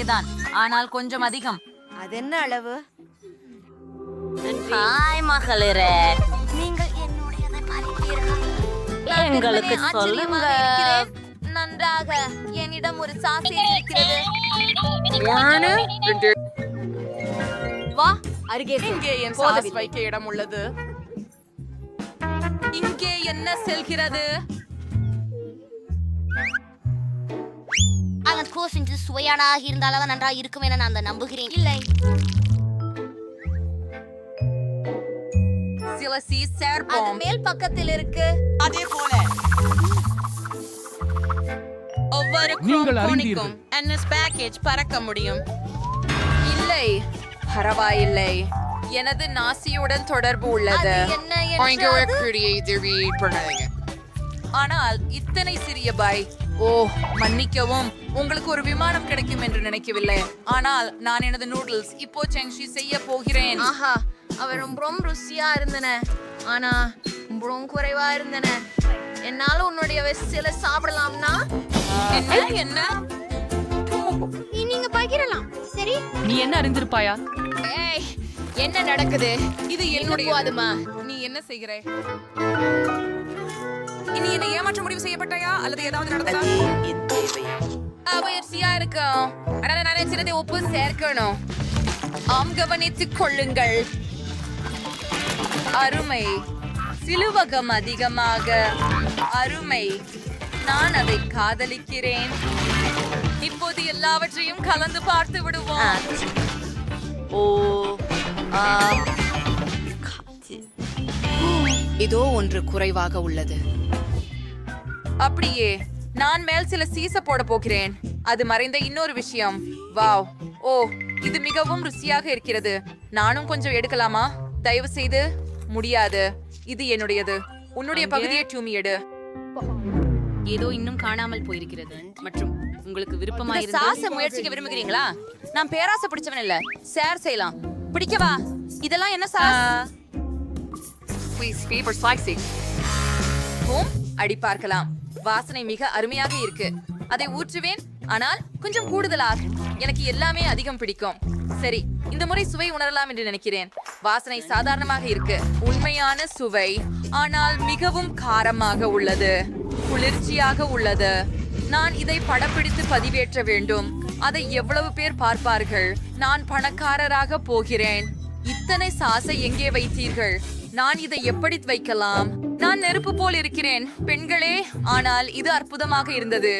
அதேதான். ஆனால் கொஞ்சம் அதிகம். அது என்ன அளவு? ஹாய் மகளிரே. நீங்கள் என்னுடையதை பார்த்தீர்கள் எங்களுக்கு சொல்லுங்க. நன்றாக. என்னிடம் ஒரு சாசியம் இருக்கிறது. வா அருகே. இங்கே என் சாஸ் வைக்க இடம் உள்ளது. இங்கே என்ன செல்கிறது? அதன் கோசிஞ்சு சுவையானதாக இருந்தாலும் நன்றாக இருக்கும் என நான் நம்புகிறேன். இல்லை. அது சேர்ப்போம். மேல் பக்கத்தில் இருக்கு. அதே போல. ஒவ்வொரு நீங்கள் குரோமோனிக்கும் என்எஸ் பேக்கேஜ் பறக்க முடியும். இல்லை. பரவாயில்லை. எனது நாசியுடன் தொடர்பு உள்ளது. என்ன ஆனால் இத்தனை சிறிய பாய் ஓ மன்னிக்கவும். உங்களுக்கு ஒரு விமானம் கிடைக்கும் என்று நினைக்கவில்லை. ஆனால் நான் எனது நூடுல்ஸ் இப்போ செங்ஷி செய்ய போகிறேன். ஆஹா அவை ரொம்ப ரொம்ப ருசியா இருந்தன. ஆனா ரொம்ப குறைவா இருந்தன. என்னால உன்னுடைய வெசில சாப்பிடலாம்னா? என்ன என்ன? நீங்க பகிரலாம். சரி? நீ என்ன அறிந்திருப்பாயா? ஏய் என்ன நடக்குது? இது என்னுடைய போதுமா? நீ என்ன செய்கிற இனி என்ன ஏமாற்ற முடிவு செய்யப்பட்டாயா? அல்லது ஏதாவது நடந்ததா? முயற்சியா இருக்கும் ஆனால் நானே சிலதை உப்பு சேர்க்கணும். ஆம் கவனித்துக் கொள்ளுங்கள். அருமை. சிலுவகம் அதிகமாக. அருமை. நான் அதை காதலிக்கிறேன். இப்போது எல்லாவற்றையும் கலந்து பார்த்து விடுவோம். ஓ ஆ, இதோ ஒன்று குறைவாக உள்ளது. அப்படியே நான் மேல் சில சீச போட போகிறேன். அது மறைந்த இன்னொரு விஷயம். வாவ். ஓ இது மிகவும் ருசியாக இருக்கிறது. நானும் கொஞ்சம் எடுக்கலாமா? தயவு செய்து முடியாது. இது என்னுடையது. உன்னுடைய பகுதியை டூமி எடு. ஏதோ இன்னும் காணாமல் போயிருக்கிறது. மற்றும் உங்களுக்கு விருப்பமாயிருந்தால் சாச முயற்சிக்க விரும்புகிறீங்களா? நான் பேராசை பிடிச்சவன் இல்ல. ஷேர் செய்யலாம். பிடிக்கவா இதெல்லாம் என்ன சாஸ் அடி பார்க்கலாம். வாசனை மிக அருமையாக இருக்கு. அதை ஊற்றுவேன். ஆனால் கொஞ்சம் கூடுதலாக. எனக்கு எல்லாமே அதிகம் பிடிக்கும். சரி இந்த முறை சுவை உணரலாம் என்று நினைக்கிறேன். வாசனை சாதாரணமாக இருக்கு. உண்மையான சுவை. ஆனால் மிகவும் காரமாக உள்ளது. குளிர்ச்சியாக உள்ளது. நான் இதை படப்பிடித்து பதிவேற்ற வேண்டும். அதை எவ்வளவு பேர் பார்ப்பார்கள். நான் பணக்காரராக போகிறேன். இத்தனை சாசை எங்கே வைத்தீர்கள்? நான் இதை எப்படி வைக்கலாம்? நான் நெருப்பு போல் இருக்கிறேன். பெண்களே ஆனால் இது அற்புதமாக இருந்தது.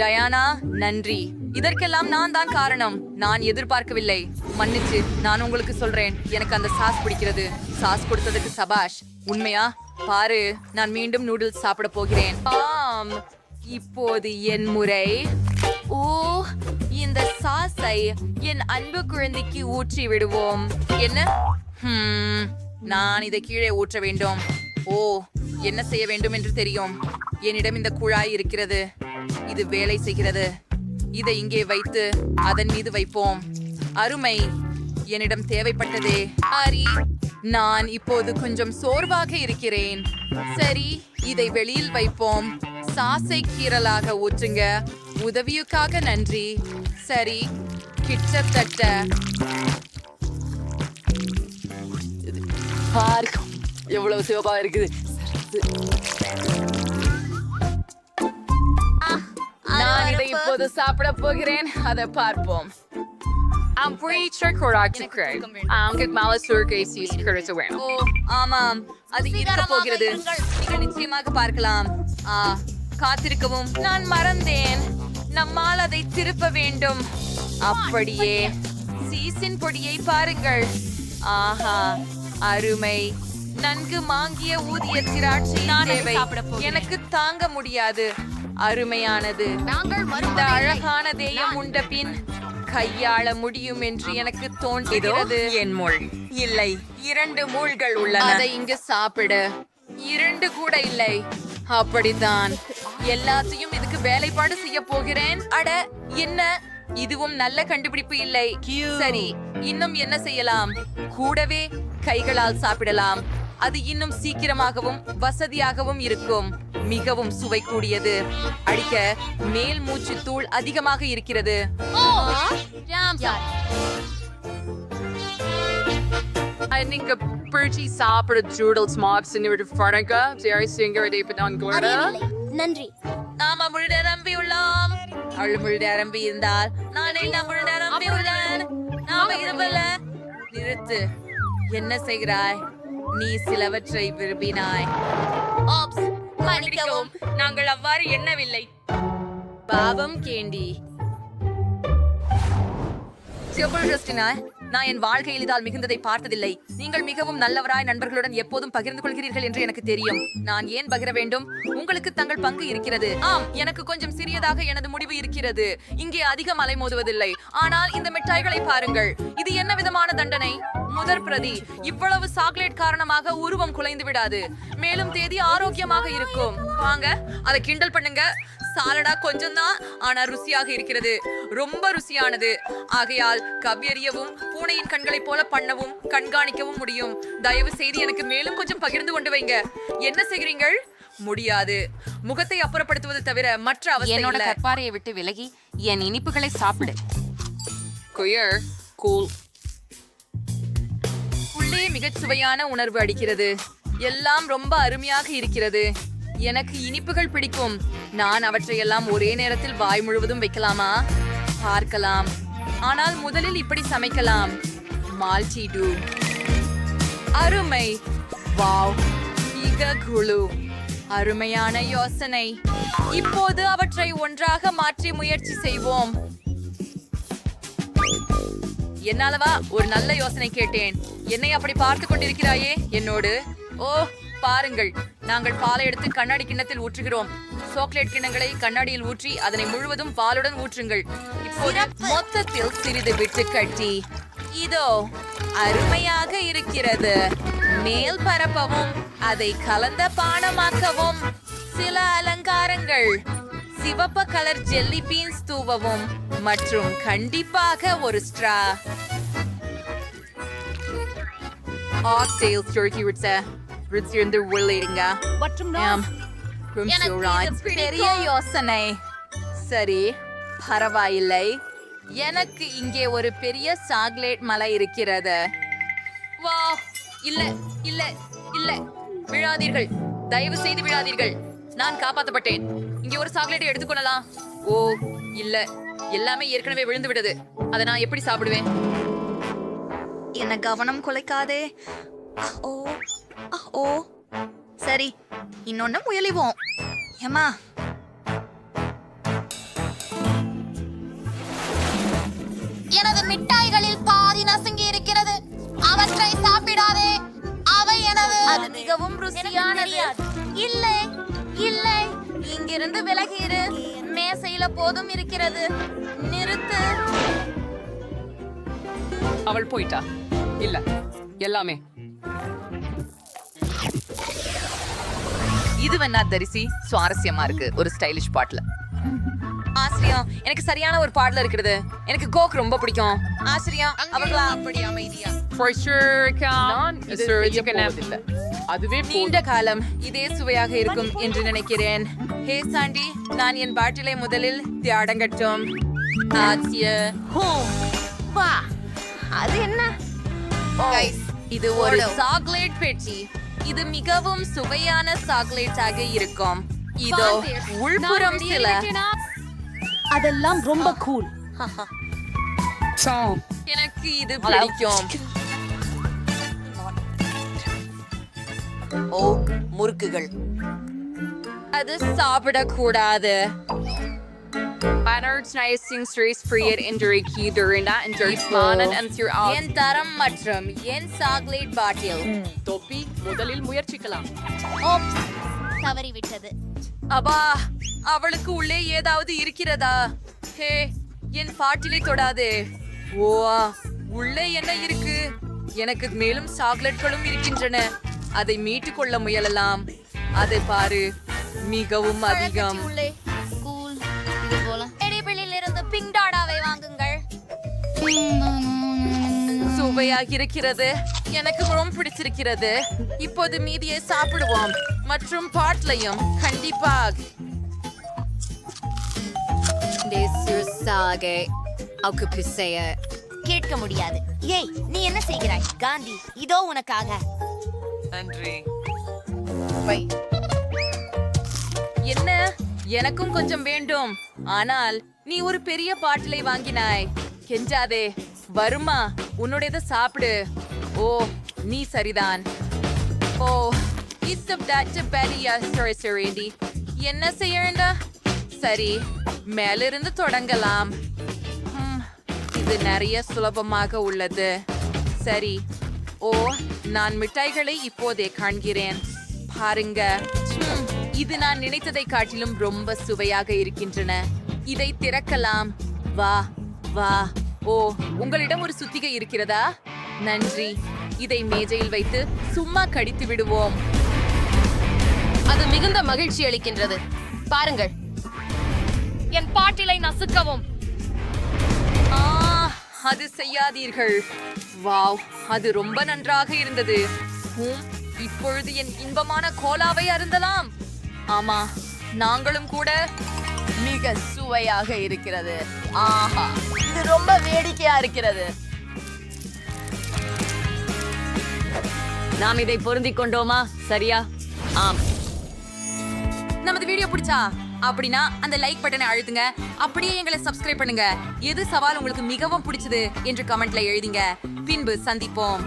டயானா நன்றி. இதற்கெல்லாம் நான் தான் காரணம். நான் எதிர்பார்க்கவில்லை. மன்னிச்சு நான் உங்களுக்கு சொல்றேன். எனக்கு அந்த சாஸ் பிடிக்கிறது. சாஸ் கொடுத்ததுக்கு சபாஷ் உண்மையா? பாரு நான் மீண்டும் நூடுல்ஸ் சாப்பிட போகிறேன். ஆம் இப்போது என் முறை. ஓ இந்த சாஸை என் அன்பு குழந்தைக்கு ஊற்றி விடுவோம். என்ன? ஹம், நான் இதை கீழே ஊற்ற வேண்டும். ஓ என்ன செய்ய வேண்டும் என்று தெரியும். என்னிடம் இந்த குழாய் இருக்கிறது. இது வேலை செய்கிறது. இதை இங்கே வைத்து அதன் மீது வைப்போம். அருமை. என்னிடம் தேவைப்பட்டதே. ஹரி நான் இப்போது கொஞ்சம் சோர்வாக இருக்கிறேன். சரி இதை வெளியில் வைப்போம். சாசை கீறலாக ஊற்றுங்க. உதவியுக்காக நன்றி. சரி கிட்டத்தட்ட. பார்க்கும். எவ்வளவு சிவப்பா இருக்குது. நான் இதை இப்போது சாப்பிட போகிறேன். அதை பார்ப்போம். I'm pretty sure correct அங்க மேல சுருக்கை சீஸ் கிடைச்சு வேணும். ஓ ஆமாம் அது இருக்க போகிறது. நீங்கள் நிச்சயமாக பார்க்கலாம். ஆ காத்திருக்கவும். நான் மறந்தேன். நம்மால் அதை திருப்ப வேண்டும். அப்படியே. சீசின் பொடியை பாருங்கள். ஆஹா அருமை. நன்கு மாங்கிய ஊதிய திராட்சை தேவை. சாப்பிடப் போகிறேன். எனக்கு தாங்க முடியாது. அருமையானது. நாங்கள் இந்த. அழகான தேயம் உண்ட பின் கையாள முடியும் என்று எனக்கு தோன்றுகிறது. என் முள். இல்லை இரண்டு மூள்கள் உள்ளன. அதை இங்கு சாப்பிடு. இரண்டு கூட இல்லை. அப்படித்தான். எல்லாத்தையும் இதுக்கு வேலைப்பாடு செய்ய போகிறேன். அட என்ன? இதுவும் நல்ல கண்டுபிடிப்பு இல்லை. சரி இன்னும் என்ன செய்யலாம்? கூடவே கைகளால் சாப்பிடலாம். அது இன்னும் சீக்கிரமாகவும் வசதியாகவும் இருக்கும். மிகவும் சுவை கூடியது அடிக்க மேல் மூச்சு தூள் அதிகமாக இருக்கிறது. சாப்பிட ஜூடல்ஸ் மாப்ஸ் இன்னொரு ஃபரங்க ஜெரி சிங்கர் இதை நான் கோட நன்றி. நாம முழு நிரம்பி உள்ளோம். அவள் முழு நிரம்பி இருந்தால் நான் என்ன முழு நிரம்பி உள்ளேன்? நாம இருபல நிறுத்து. என்ன செய்கிறாய்? நீ சிலவற்றை விரும்பினாய். ஆப்ஸ் மன்னிக்கவும். நாங்கள் அவ்வாறு எண்ணவில்லை. பாவம் கேண்டி. நான் என் வாழ்க்கையில் இதால் மிகுந்ததை பார்த்ததில்லை. நீங்கள் மிகவும் நல்லவராய் நண்பர்களுடன் எப்போதும் பகிர்ந்து கொள்கிறீர்கள் என்று எனக்கு தெரியும். நான் ஏன் பகிர வேண்டும்? உங்களுக்கு தங்கள் பங்கு இருக்கிறது. ஆம் எனக்கு கொஞ்சம் சிறியதாக எனது முடிவு இருக்கிறது. இங்கே அதிகம் அலைமோதுவதில்லை ஆனால் இந்த மிட்டாய்களை பாருங்கள். இது என்ன விதமான தண்டனை? முதற் பிரதி இவ்வளவு சாக்லேட் காரணமாக உருவம் குலைந்து விடாது. மேலும் தேதி ஆரோக்கியமாக இருக்கும். வாங்க அதை கிண்டல் பண்ணுங்க. சாலடா கொஞ்சம் தான் ஆனா ருசியாக இருக்கிறது. ரொம்ப ருசியானது. ஆகையால் கவ்வியறியவும் பூனையின் கண்களைப் போல பண்ணவும் கண்காணிக்கவும் முடியும். தயவு செய்து எனக்கு மேலும் கொஞ்சம் பகிர்ந்து கொண்டு வைங்க. என்ன செய்கிறீங்கள் முடியாது. முகத்தை அப்புறப்படுத்துவது தவிர மற்ற அவசியம் என்னோட கற்பாறையை விட்டு விலகி என் இனிப்புகளை சாப்பிடு. குயர் கூல் உள்ளே மிகச் சுவையான உணர்வு அடிக்கிறது. எல்லாம் ரொம்ப அருமையாக இருக்கிறது. எனக்கு இனிப்புகள் பிடிக்கும். நான் அவற்றையெல்லாம் ஒரே நேரத்தில் வாய் முழுவதும் வைக்கலாமா? பார்க்கலாம். ஆனால் முதலில் இப்படி சமைக்கலாம். மால்டி டூ அருமை. வாவ். மிக குழு அருமையான யோசனை. இப்போது அவற்றை ஒன்றாக மாற்றி முயற்சி செய்வோம். என்னாலவா ஒரு நல்ல யோசனை கேட்டேன். என்னை அப்படி பார்த்து கொண்டிருக்கிறாயே என்னோடு? ஓ பாருங்கள் நாங்கள் பாலை எடுத்து கண்ணாடி கிண்ணத்தில் ஊற்றுகிறோம். சாக்லேட் கிண்ணங்களை கண்ணாடியில் ஊற்றி அதனை முழுவதும் பாலுடன் ஊற்றுங்கள். இப்போது மொத்தத்தில் சிறிது விட்டு கட்டி இதோ அருமையாக இருக்கிறது. மேல் பரப்பவும் அதை கலந்த பானமாக்கவும். சில அலங்காரங்கள் சிவப்பு கலர் ஜெல்லி பீன்ஸ் தூவவும் மற்றும் கண்டிப்பாக ஒரு ஸ்ட்ரா. ஆக்டேல்ஸ் turkey ritz ritz இருந்து உள்ளிடுங்க right. பிடிக்கும். பெரிய யோசனை சரி பரவாயில்லை எனக்கு இங்கே ஒரு பெரிய சாக்லேட் மலை இருக்கிறது வா இல்ல இல்ல இல்ல விழாதீர்கள் தயவு செய்து விழாதீர்கள் நான் காப்பாற்றப்பட்டேன் இங்கே ஒரு சாக்லேட்டை எடுத்துக்கொள்ளலாம் ஓ இல்ல எல்லாமே ஏற்கனவே விழுந்து விட்டது அதை நான் எப்படி சாப்பிடுவேன் என்ன கவனம் குலைக்காதே. ஓ ஓ சரி இன்னொன்னு முயலிவோம். ஏமா எனது மிட்டாய்களில் பாதி நசுங்கி இருக்கிறது. அவற்றை சாப்பிடாதே. அவை எனது. அது மிகவும் ருசியானது. இல்லை இல்லை. இங்கிருந்து விலகிரு மேசையில போதும் இருக்கிறது. நிறுத்து. அவள் போயிட்டா. இல்ல எல்லாமே. இது வேணா தரிசி சுவாரஸ்யமா இருக்கு ஒரு ஸ்டைலிஷ் பாட்ல ஆசிரியம் எனக்கு சரியான ஒரு பாடல இருக்கிறது. எனக்கு கோக் ரொம்ப பிடிக்கும். ஆசிரியம் அவங்களா? have- போவதில்லை. அதுவே நீண்ட காலம் இதே சுவையாக இருக்கும் என்று நினைக்கிறேன். ஹே சாண்டி நான் என் பாட்டிலை முதலில் தியாடங்கட்டும் ஆச்சிய ஹோம். வா. அது என்ன? இது ஒரு சாக்லேட் பெட்டி. இது மிகவும் சுவையான சாக்லேட் ஆக இருக்கும். இதோ உள்புறம் சில. அதெல்லாம் ரொம்ப கூல் எனக்கு இது பிடிக்கும். ஓ முறுக்குகள். அது சாப்பிடக்கூடாது. That and dirt fun and enter out. என் தரம் மற்றும் என் சாக்லேட் பாட்டில் தொப்பி முதலில் முயற்சிக்கலாம் தவறிவிட்டது அப்பா அவளுக்கு உள்ளே ஏதாவது இருக்கிறதா ஹே என் பாட்டிலை தொடாதே ஓ உள்ளே என்ன இருக்கு எனக்கு மேலும் சாக்லேட்களும் இருக்கின்றன அதை மீட்டுக் கொள்ள முயலலாம் அதை பாரு மிகவும் அதிகம் உள்ளே சுவையாக இருக்கிறது. எனக்கு ரொம்ப பிடிச்சிருக்கிறது. இப்போது மீதியை சாப்பிடுவோம். மற்றும் பாட்லையும் கண்டிப்பாக கேட்க முடியாது. ஏய் நீ என்ன செய்கிறாய்? காந்தி இதோ உனக்காக. என்ன? எனக்கும் கொஞ்சம் வேண்டும். ஆனால் நீ ஒரு பெரிய பாட்டிலை வாங்கினாய். கெஞ்சாதே. வருமா? உன்னுடையத சாப்பிடு. ஓ நீ சரிதான். ஓ இஸ்டப்டாச்ச பெரியா சரி சரிண்டி என்ன செய்யண்டா சரி மேலிருந்து தொடங்கலாம். இது நிறைய சுலபமாக உள்ளது. சரி ஓ நான் மிட்டாய்களை இப்போதே காண்கிறேன். பாருங்க. இது நான் நினைத்ததை காட்டிலும் ரொம்ப சுவையாக இருக்கின்றன. இதை திறக்கலாம். வா. வா. ஓ உங்களிடம் ஒரு சுத்திகை இருக்கிறதா? நன்றி. இதை மேஜையில் வைத்து சும்மா கடித்து விடுவோம். அது மிகுந்த மகிழ்ச்சி அளிக்கின்றது. பாருங்கள். என் பாட்டிலை நசுக்கவும். ஆ, அது செய்யாதீர்கள். வாவ் அது ரொம்ப நன்றாக இருந்தது. இப்பொழுது என் இன்பமான கோலாவை அருந்தலாம். ஆமா நாங்களும் கூட மிக சுவையாக இருக்கிறது. ஆஹா இது ரொம்ப வேடிக்கையா இருக்கிறது. நாம் இதை பொருந்திக் கொண்டோமா? சரியா? ஆம். நமது வீடியோ பிடிச்சா? அப்படின்னா அந்த லைக் பட்டனை அழுத்துங்க. அப்படியே எங்களை சப்ஸ்கிரைப் பண்ணுங்க. எது சவால் உங்களுக்கு மிகவும் பிடிச்சது என்று கமெண்ட்ல எழுதிங்க. பின்பு சந்திப்போம்.